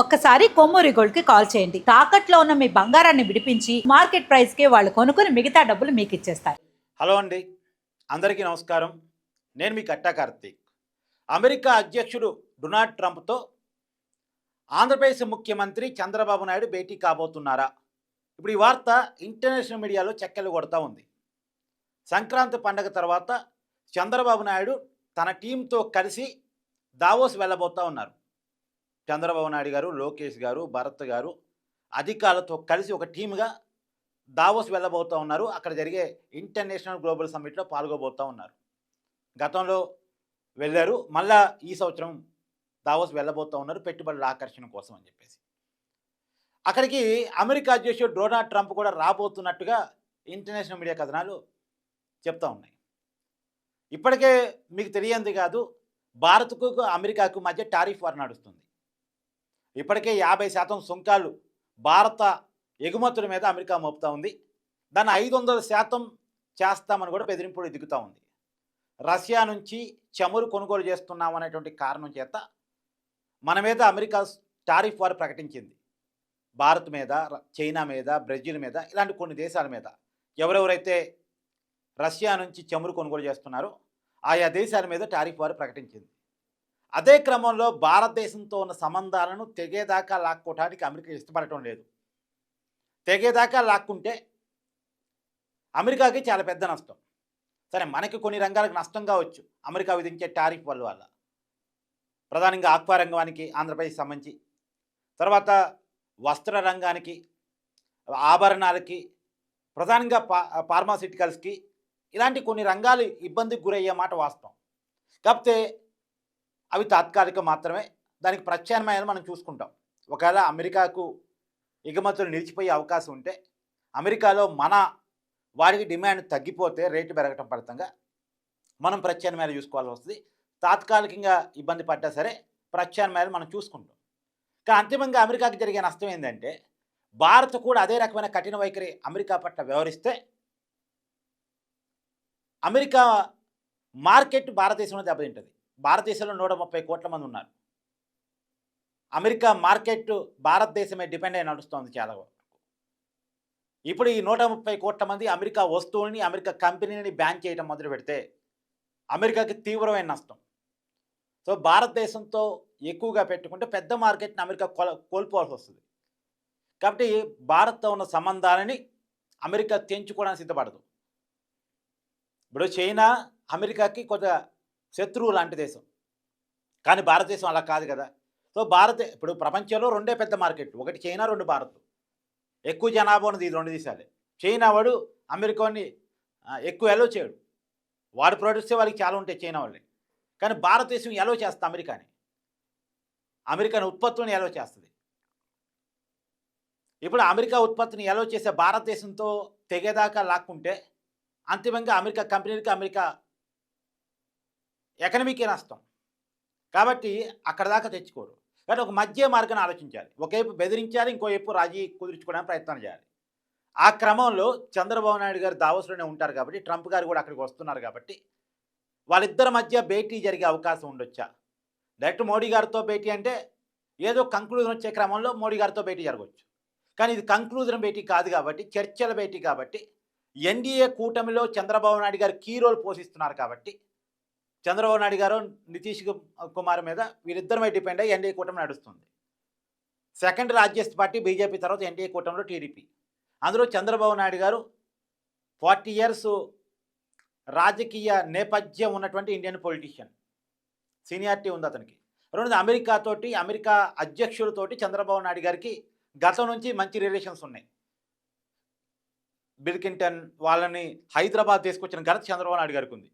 ఒక్కసారి కొమ్మూరి గోల్డ్కి కాల్ చేయండి. తాకట్లో ఉన్న మీ బంగారాన్ని విడిపించి మార్కెట్ ప్రైస్కి వాళ్ళు కొనుక్కుని మిగతా డబ్బులు మీకు ఇచ్చేస్తారు. హలో అండి. అందరికీ నమస్కారం. నేను మీ కట్టా కార్తీక్. అమెరికా అధ్యక్షుడు డొనాల్డ్ ట్రంప్తో ఆంధ్రప్రదేశ్ ముఖ్యమంత్రి చంద్రబాబు నాయుడు భేటీ కాబోతున్నారా? ఇప్పుడు ఈ వార్త ఇంటర్నేషనల్ మీడియాలో చెక్కలు కొడతా ఉంది. సంక్రాంతి పండగ తర్వాత చంద్రబాబు నాయుడు తన టీంతో కలిసి దావోస్ వెళ్ళబోతా ఉన్నారు. చంద్రబాబు నాయుడు గారు లోకేష్ గారు భరత్ గారు అధికారులతో కలిసి ఒక టీమ్గా దావోస్ వెళ్ళబోతూ ఉన్నారు. అక్కడ జరిగే ఇంటర్నేషనల్ గ్లోబల్ సమ్మిట్లో పాల్గొబోతూ ఉన్నారు. గతంలో వెళ్ళారు. మళ్ళా ఈ సంవత్సరం దావోస్ వెళ్ళబోతూ ఉన్నారు. పెట్టుబడుల ఆకర్షణ కోసం అని చెప్పేసి. అక్కడికి అమెరికా అధ్యక్షుడు డొనాల్డ్ ట్రంప్ కూడా రాబోతున్నట్టుగా ఇంటర్నేషనల్ మీడియా కథనాలు చెప్తా ఉన్నాయి. ఇప్పటికే మీకు తెలియంది కాదు భారత్కు అమెరికాకు మధ్య టారిఫ్ వార్ నడుస్తుంది. ఇప్పటికే యాభై శాతం సుంకాలు భారత ఎగుమతుల మీద అమెరికా మోపుతా ఉంది. దాన్ని ఐదు వందల శాతం చేస్తామని కూడా బెదిరింపులు దిగుతూ ఉంది. రష్యా నుంచి చమురు కొనుగోలు చేస్తున్నాం అనేటువంటి కారణం చేత మన మీద అమెరికా టారిఫ్ వారు ప్రకటించింది. భారత్ మీద చైనా మీద బ్రెజిల్ మీద ఇలాంటి కొన్ని దేశాల మీద. ఎవరెవరైతే రష్యా నుంచి చమురు కొనుగోలు చేస్తున్నారో ఆయా దేశాల మీద టారిఫ్ వారు ప్రకటించింది. అదే క్రమంలో భారతదేశంతో ఉన్న సంబంధాలను తెగేదాకా లాక్కోవడానికి అమెరికా ఇష్టపడటం లేదు. తెగేదాకా లాక్కుంటే అమెరికాకి చాలా పెద్ద నష్టం. సరే మనకి కొన్ని రంగాలకు నష్టం కావచ్చు. అమెరికా విధించే టారిఫ్ వల్ల వల్ల. ప్రధానంగా ఆక్వా రంగానికి ఆంధ్రప్రదేశ్ సంబంధించి. తర్వాత వస్త్ర రంగానికి ఆభరణాలకి ప్రధానంగా పా ఫార్మాసిటికల్స్కి ఇలాంటి కొన్ని రంగాలు ఇబ్బందికి గురయ్యే మాట వాస్తవం. కాకపోతే అవి తాత్కాలిక మాత్రమే. దానికి ప్రత్యామ్నాయాలు మనం చూసుకుంటాం. ఒకవేళ అమెరికాకు ఎగుమతులు నిలిచిపోయే అవకాశం ఉంటే అమెరికాలో మన వారికి డిమాండ్ తగ్గిపోతే రేటు పెరగటం ఫలితంగా మనం ప్రత్యామ్నాయాలు చూసుకోవాల్సి వస్తుంది. తాత్కాలికంగా ఇబ్బంది పడ్డా సరే ప్రత్యామ్నాయాలు మనం చూసుకుంటాం. కానీ అంతిమంగా అమెరికాకి జరిగే నష్టం ఏంటంటే భారత్ కూడా అదే రకమైన కఠిన వైఖరి అమెరికా పట్ల వ్యవహరిస్తే అమెరికా మార్కెట్ భారతదేశంలో దెబ్బతింటుంది. భారతదేశంలో నూట ముప్పై కోట్ల మంది ఉన్నారు. అమెరికా మార్కెట్ భారతదేశమే డిపెండ్ అయి నడుస్తోంది చాలా ఇప్పుడు ఈ నూట ముప్పై కోట్ల మంది అమెరికా వస్తువుల్ని అమెరికా కంపెనీని బ్యాన్ చేయడం మొదలు పెడితే అమెరికాకి తీవ్రమైన నష్టం. సో భారతదేశంతో ఎక్కువగా పెట్టుకుంటే పెద్ద మార్కెట్ని అమెరికా కోల్పోవాల్సి వస్తుంది. కాబట్టి భారత్తో ఉన్న సంబంధాలని అమెరికా తెంచుకోవడానికి సిద్ధపడదు. ఇప్పుడు చైనా అమెరికాకి కొంత శత్రువు లాంటి దేశం. కానీ భారతదేశం అలా కాదు కదా. సో భారత ఇప్పుడు ప్రపంచంలో రెండే పెద్ద మార్కెట్. ఒకటి చైనా రెండు భారత్. ఎక్కువ జనాభా ఉన్నది ఈ రెండు దేశాలే. చైనా వాడు అమెరికాని ఎక్కువ ఎలో చేయడు. వాడు ప్రొడక్ట్సే వాళ్ళకి చాలా ఉంటాయి చైనా వాళ్ళని కానీ భారతదేశం ఎలో చేస్తుంది అమెరికాని. అమెరికన్ ఉత్పత్తులను ఎలో చేస్తుంది. ఇప్పుడు అమెరికా ఉత్పత్తిని ఎలో చేసే భారతదేశంతో తెగేదాకా లాక్కుంటే అంతిమంగా అమెరికా కంపెనీలకి అమెరికా ఎకనమీకే నష్టం. కాబట్టి అక్కడ దాకా తెచ్చుకోరు. కానీ ఒక మధ్య మార్గాన్ని ఆలోచించాలి. ఒకవైపు బెదిరించాలి ఇంకోవైపు రాజీ కుదుర్చుకోవడానికి ప్రయత్నం చేయాలి. ఆ క్రమంలో చంద్రబాబు నాయుడు గారు దావోస్లోనే ఉంటారు కాబట్టి ట్రంప్ గారు కూడా అక్కడికి వస్తున్నారు కాబట్టి వాళ్ళిద్దరి మధ్య భేటీ జరిగే అవకాశం ఉండొచ్చా? డైరెక్ట్ మోడీ గారితో భేటీ అంటే ఏదో కంక్లూజన్ వచ్చే క్రమంలో మోడీ గారితో భేటీ జరగవచ్చు. కానీ ఇది కంక్లూజన్ భేటీ కాదు కాబట్టి చర్చల భేటీ కాబట్టి ఎన్డీఏ కూటమిలో చంద్రబాబు నాయుడు గారు కీ రోల్ పోషిస్తున్నారు కాబట్టి చంద్రబాబు నాయుడు గారు నితీష్ కుమార్ మీద వీరిద్దరి డిపెండ్ అయ్యి ఎన్డీఏ కూటమి నడుస్తుంది. సెకండ్ రాజ్యస్థ పార్టీ బీజేపీ తర్వాత ఎన్డీఏ కూటమిలో టీడీపీ అందులో చంద్రబాబు నాయుడు గారు ఫార్టీ ఇయర్స్ రాజకీయ నేపథ్యం ఉన్నటువంటి ఇండియన్ పొలిటీషియన్. సీనియారిటీ ఉంది అతనికి. రెండోది అమెరికాతోటి అమెరికా అధ్యక్షులతోటి చంద్రబాబు నాయుడు గారికి గతం నుంచి మంచి రిలేషన్స్ ఉన్నాయి. బిల్కింటన్ వాళ్ళని హైదరాబాద్ తీసుకొచ్చిన ఘనత చంద్రబాబు నాయుడు గారికి ఉంది.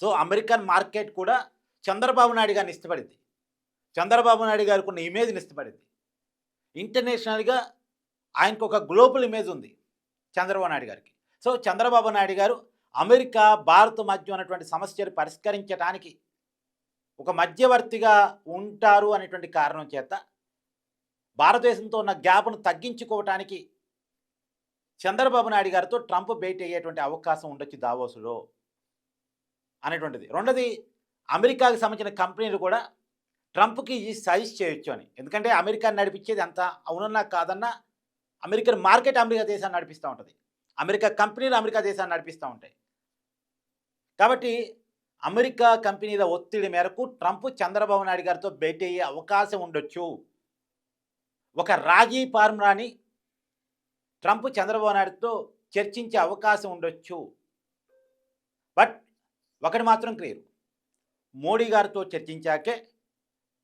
సో అమెరికన్ మార్కెట్ కూడా చంద్రబాబు నాయుడు గారిని ఇష్టపడింది. చంద్రబాబు నాయుడు గారికి ఉన్న ఇమేజ్ని ఇష్టపడింది. ఇంటర్నేషనల్గా ఆయనకు ఒక గ్లోబల్ ఇమేజ్ ఉంది చంద్రబాబు నాయుడు గారికి. సో చంద్రబాబు నాయుడు గారు అమెరికా భారత్ మధ్య ఉన్నటువంటి సమస్యలు పరిష్కరించడానికి ఒక మధ్యవర్తిగా ఉంటారు అనేటువంటి కారణం చేత భారతదేశంతో ఉన్న గ్యాప్ను తగ్గించుకోవటానికి చంద్రబాబు నాయుడు గారితో ట్రంప్ భేటీ అయ్యేటువంటి అవకాశం ఉండొచ్చు దావోసులో. అనేటువంటిది. రెండోది అమెరికాకి సంబంధించిన కంపెనీలు కూడా ట్రంప్కి ఈ సైజ్ చేయొచ్చు అని. ఎందుకంటే అమెరికా నడిపించేది అంత అవునన్నా కాదన్నా అమెరికన్ మార్కెట్ అమెరికా దేశాన్ని నడిపిస్తూ ఉంటుంది. అమెరికా కంపెనీలు అమెరికా దేశాన్ని నడిపిస్తూ ఉంటాయి. కాబట్టి అమెరికా కంపెనీల ఒత్తిడి మేరకు ట్రంప్ చంద్రబాబు నాయుడు గారితో భేటీ అయ్యే అవకాశం ఉండొచ్చు. ఒక రాజీ ఫార్ములాని ట్రంప్ చంద్రబాబు నాయుడుతో చర్చించే అవకాశం ఉండొచ్చు. బట్ ఒకటి మాత్రం క్లియర్ మోడీ గారితో చర్చించాకే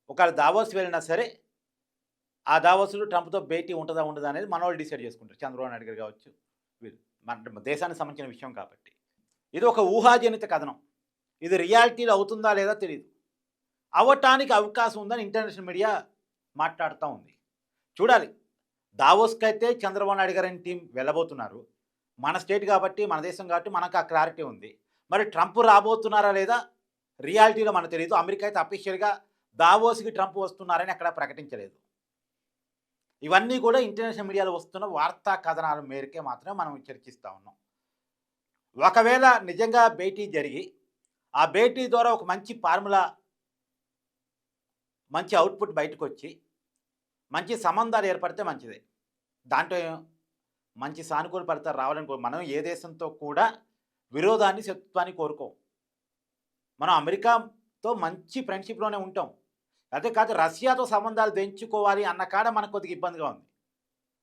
ఒకవేళ దావోస్ వెళ్ళినా సరే ఆ దావోస్లో ట్రంప్తో భేటీ ఉంటుందా ఉండదా అనేది మన వాళ్ళు డిసైడ్ చేసుకుంటారు. చంద్రబాబు నాయుడు గారు కావచ్చు వీళ్ళు మన దేశానికి సంబంధించిన విషయం కాబట్టి. ఇది ఒక ఊహాజనిత కథనం. ఇది రియాలిటీలో అవుతుందా లేదా తెలియదు అవ్వటానికి అవకాశం ఉందని ఇంటర్నేషనల్ మీడియా మాట్లాడుతూ ఉంది. చూడాలి. దావోస్కి అయితే చంద్రబాబు నాయుడు గారి టీం వెళ్ళబోతున్నారు. మన స్టేట్ కాబట్టి మన దేశం కాబట్టి మనకు ఆ క్లారిటీ ఉంది. మరి ట్రంప్ రాబోతున్నారా లేదా? రియాలిటీలో మనకు తెలియదు అమెరికా అయితే అఫీషియల్గా దావోస్కి ట్రంప్ వస్తున్నారని అక్కడ ప్రకటించలేదు. ఇవన్నీ కూడా ఇంటర్నేషనల్ మీడియాలో వస్తున్న వార్తా కథనాల మేరకే మాత్రమే మనం చర్చిస్తూ ఉన్నాం. ఒకవేళ నిజంగా భేటీ జరిగి ఆ భేటీ ద్వారా ఒక మంచి ఫార్ములా మంచి అవుట్పుట్ బయటకు వచ్చి మంచి సంబంధాలు ఏర్పడితే మంచిదే. దాంట్లో మంచి సానుకూల ఫలితాలు రావాలని మనం ఏ దేశంతో కూడా విరోధాన్ని శత్రుత్వాన్ని కోరుకోం. మనం అమెరికాతో మంచి ఫ్రెండ్షిప్లోనే ఉంటాం. అదే కాదు రష్యాతో సంబంధాలు తెంచుకోవాలి అన్న కాడ మనకు కొద్దిగా ఇబ్బందిగా ఉంది.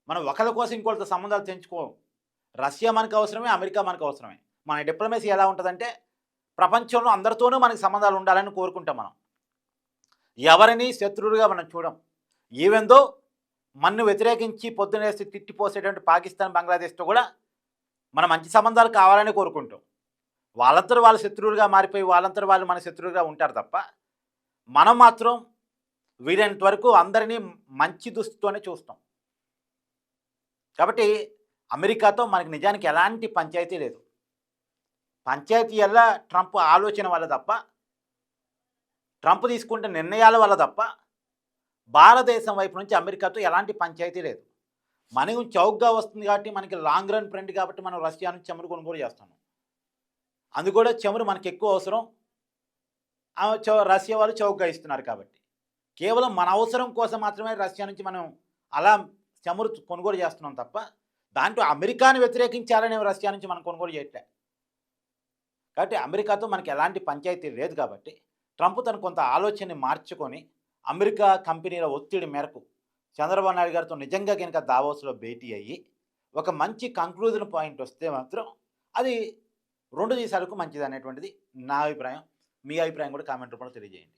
మనం ఒకరి కోసం ఇంకోళ్ళతో సంబంధాలు తెంచుకోం. రష్యా మనకు అవసరమే అమెరికా మనకు అవసరమే. మన డిప్లొమసీ ఎలా ఉంటుందంటే ప్రపంచంలో అందరితోనూ మనకి సంబంధాలు ఉండాలని కోరుకుంటాం మనం. ఎవరిని శత్రువులుగా మనం చూడం. ఈవెందో మన్ను వ్యతిరేకించి పొద్దునేసి తిట్టిపోసేటువంటి పాకిస్తాన్ బంగ్లాదేశ్తో కూడా మన మంచి సంబంధాలు కావాలని కోరుకుంటాం. వాళ్ళంతరూ వాళ్ళ శత్రువులుగా మారిపోయి వాళ్ళంతరూ వాళ్ళు మన శత్రువులుగా ఉంటారు తప్ప మనం మాత్రం వీలైనంత వరకు అందరినీ మంచి దృష్టితోనే చూస్తాం. కాబట్టి అమెరికాతో మనకి నిజానికి ఎలాంటి పంచాయతీ లేదు. పంచాయతీ వల్ల ట్రంప్ ఆలోచన వల్ల తప్ప ట్రంప్ తీసుకుంటే నిర్ణయాల వల్ల తప్ప భారతదేశం వైపు నుంచి అమెరికాతో ఎలాంటి పంచాయతీ లేదు. మనకు చౌకగా వస్తుంది కాబట్టి మనకి లాంగ్ రన్ ఫ్రెండ్ కాబట్టి మనం రష్యా నుంచి చమురు కొనుగోలు చేస్తాము అందు కూడా చమురు మనకి ఎక్కువ అవసరం. చౌ- రష్యా వాళ్ళు చౌకగా ఇస్తున్నారు కాబట్టి. కేవలం మన అవసరం కోసం మాత్రమే రష్యా నుంచి మనం అలా చమురు కొనుగోలు చేస్తున్నాం తప్ప దాంట్లో అమెరికాని వ్యతిరేకించాలని రష్యా నుంచి మనం కొనుగోలు చేయట్లే. కాబట్టి అమెరికాతో మనకి ఎలాంటి పంచాయతీ లేదు కాబట్టి ట్రంప్ తన కొంత ఆలోచనని మార్చుకొని అమెరికా కంపెనీల ఒత్తిడి మేరకు చంద్రబాబు నాయుడు గారితో నిజంగా కనుక దావోస్లో భేటీ అయ్యి ఒక మంచి కంక్లూజన్ పాయింట్ వస్తే మాత్రం అది రెండు దేశాలకు మంచిది అనేటువంటిది నా అభిప్రాయం. మీ అభిప్రాయం కూడా కామెంట్ రూపంలో తెలియజేయండి.